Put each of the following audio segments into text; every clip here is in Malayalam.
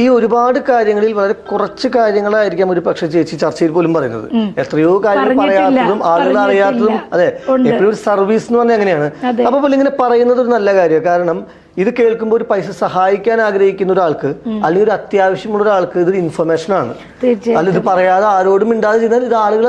ഈ ഒരുപാട് കാര്യങ്ങളിൽ വളരെ കുറച്ച് കാര്യങ്ങളായിരിക്കാം ഒരു പക്ഷെ ചേച്ചി ചർച്ചയിൽ പോലും പറയുന്നത്. എത്രയോ കാര്യങ്ങൾ പറയാത്തതും ആളുകൾ അറിയാത്തതും അതെ. എപ്പോഴും ഒരു സർവീസ് എന്ന് പറഞ്ഞാൽ എങ്ങനെയാണ്? അപ്പൊ പോലെ ഇങ്ങനെ പറയുന്നത് ഒരു നല്ല കാര്യമാണ്. കാരണം ഇത് കേൾക്കുമ്പോൾ ഒരു പൈസ സഹായിക്കാൻ ആഗ്രഹിക്കുന്ന ഒരാൾക്ക് അല്ലെങ്കിൽ ഒരു അത്യാവശ്യമുള്ള ഒരാൾക്ക് ഇതൊരു ഇൻഫർമേഷൻ ആണ്. അല്ല ഇത് പറയാതെ ആരോടും മിണ്ടാതെ ചെയ്താൽ ഇത് ആളുകൾ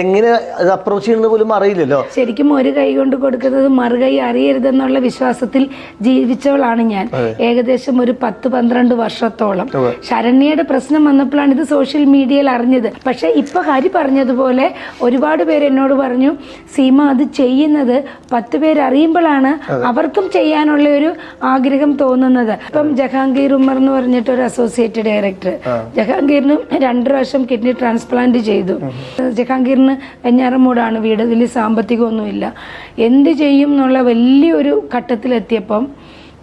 എങ്ങനെ അപ്രോച്ച് ചെയ്യുന്നത് പോലും അറിയില്ലല്ലോ. ശരിക്കും ഒരു കൈ കൊണ്ട് കൊടുക്കുന്നത് മറുകൈ അറിയരുതെന്നുള്ള വിശ്വാസത്തിൽ ജീവിച്ചവളാണ് ഞാൻ. ഏകദേശം ഒരു പത്ത് പന്ത്രണ്ട് വർഷത്തോളം. ശരണ്യയുടെ പ്രശ്നം വന്നപ്പോഴാണ് ഇത് സോഷ്യൽ മീഡിയയിൽ അറിഞ്ഞത്. പക്ഷെ ഇപ്പൊ ഹരി പറഞ്ഞതുപോലെ ഒരുപാട് പേര് എന്നോട് പറഞ്ഞു സീമ അത് ചെയ്യുന്നത് പത്ത് പേര് അറിയുമ്പോഴാണ് അവർക്കും ചെയ്യാനുള്ള ഒരു ആഗ്രഹം തോന്നുന്നത്. ഇപ്പം ജഹാംഗീർ ഉമർ എന്ന് പറഞ്ഞിട്ട് ഒരു അസോസിയേറ്റ് ഡയറക്ടർ ജഹാംഗീറിന് രണ്ടു പ്രാവശ്യം കിഡ്നി ട്രാൻസ്പ്ലാന്റ് ചെയ്തു. ജഹാംഗീറിന് വെഞ്ഞാറമൂടാണ് വീട് വലിയ സാമ്പത്തികമൊന്നുമില്ല. എന്ത് ചെയ്യും എന്നുള്ള വലിയൊരു ഘട്ടത്തിലെത്തിയപ്പം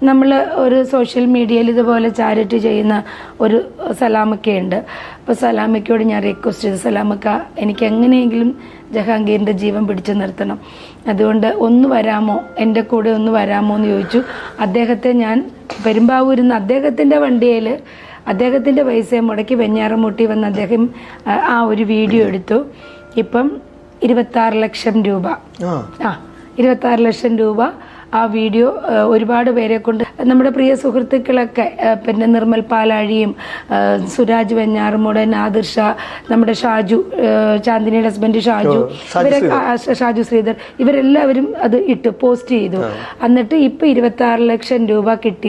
നമ്മൾ ഒരു സോഷ്യൽ മീഡിയയിൽ ഇതുപോലെ ചാരിറ്റി ചെയ്യുന്ന ഒരു സലാമക്കയുണ്ട്. അപ്പോൾ സലാമക്കയോട് ഞാൻ റിക്വസ്റ്റ് ചെയ്തു. സലാമക്ക എനിക്ക് എങ്ങനെയെങ്കിലും ജഹാംഗീറിന്റെ ജീവൻ പിടിച്ചു നിർത്തണം. അതുകൊണ്ട് ഒന്ന് വരാമോ? എന്റെ കൂടെ ഒന്ന് വരാമോ എന്ന് ചോദിച്ചു. അദ്ദേഹത്തെ ഞാൻ പെരുമ്പാവൂരിൽ നിന്ന് അദ്ദേഹത്തിന്റെ വണ്ടിയിൽ അദ്ദേഹത്തിന്റെ പൈസ മുടക്കി വെഞ്ഞാറമൂട്ടി വന്ന് അദ്ദേഹം ആ, ഒരു വീഡിയോ എടുത്തു. ഇപ്പം ഇരുപത്താറ് ലക്ഷം രൂപ. ആ. ആ ഇരുപത്താറ് ലക്ഷം രൂപ ആ വീഡിയോ ഒരുപാട് പേരെ കൊണ്ട് നമ്മുടെ പ്രിയ സുഹൃത്തുക്കളൊക്കെ പിന്നെ നിർമ്മൽ പാലാഴിയും സുരാജ് വെഞ്ഞാറുമൂട് നാദിർ ഷാ നമ്മുടെ ഷാജു ചാന്ദിനിയുടെ ഹസ്ബൻഡ് ഷാജു ഷാജു ഇവരെ ഷാജു ശ്രീധർ ഇവരെല്ലാവരും അത് ഇട്ട് പോസ്റ്റ് ചെയ്തു. എന്നിട്ട് ഇപ്പൊ ഇരുപത്തി ആറ് ലക്ഷം രൂപ കിട്ടി.